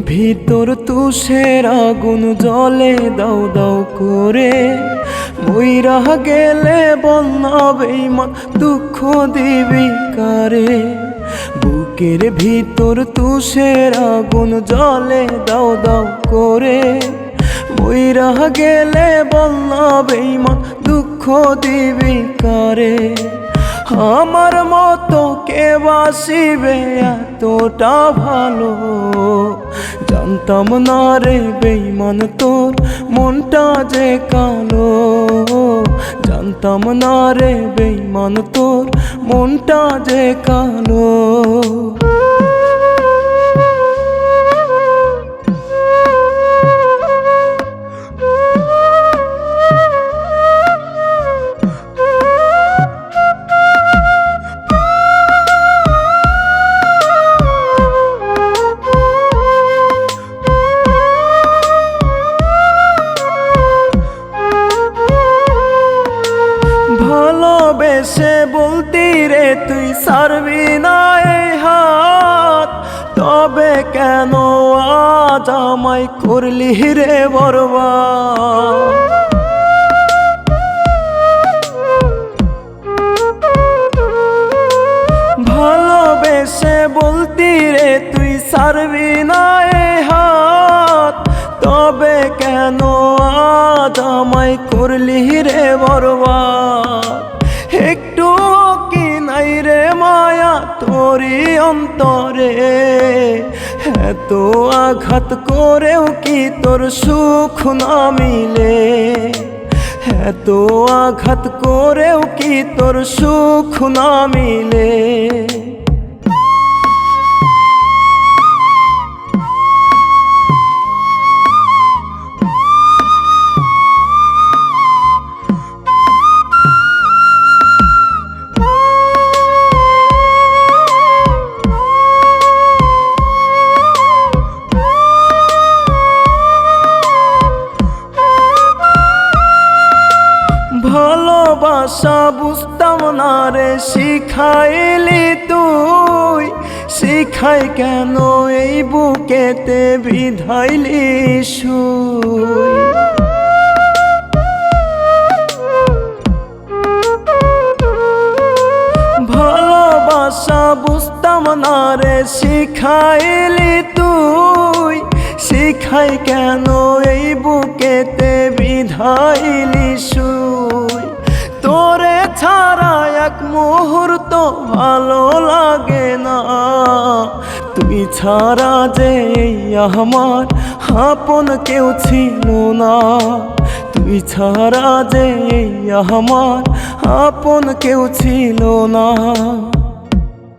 ভিতর তুষের আগুন জলে দাও দাও করে। মইরা গেলে বন্যা, বেইমান, দুঃখ দিবি কারে? বুকের ভিতর তুষের আগুন জলে দাও দাও করে। মইরা গেলে বন্যা, বেইমান, দুঃখ দিবি কারে? আমার মতো কে বাসিবে এতটা ভালো জানতাম না রে বেইমান তোর, মনটা যে কালো। জানতাম না রে বেইমান তোর, মনটা যে কালো। ভালোবেসে বলতি রে, তুই সারবি না হাত। তবে কেন আজ আমায় করলি রে বরবা ভালোবেসে বলতি রে, তুই সারবি না এই হাত। তবে কেন আজ আমায় করলি রে বরবাদ? অন্তরে। এত আঘাত করেও কি তোর সুখ না মিলে? এত আঘাত করেও কি তোর সুখ না মিলে? ভালোবাসা বুঝতাম না রে, শিখাইলি তুই। শিখাই কেন এই বুকেতে বিধাইলি সুই? ভালোবাসা বুঝতাম না রে, শিখাইলি তুই। শিখাই কেন এই বুকেতে বিধাইলি সুই? এক মুহূর্ত ভালো লাগে না। তুই ছাড়া যে আমার আপন কেউ ছিল না। তুই ছাড়া যে আমার আপন কেউ ছিল না।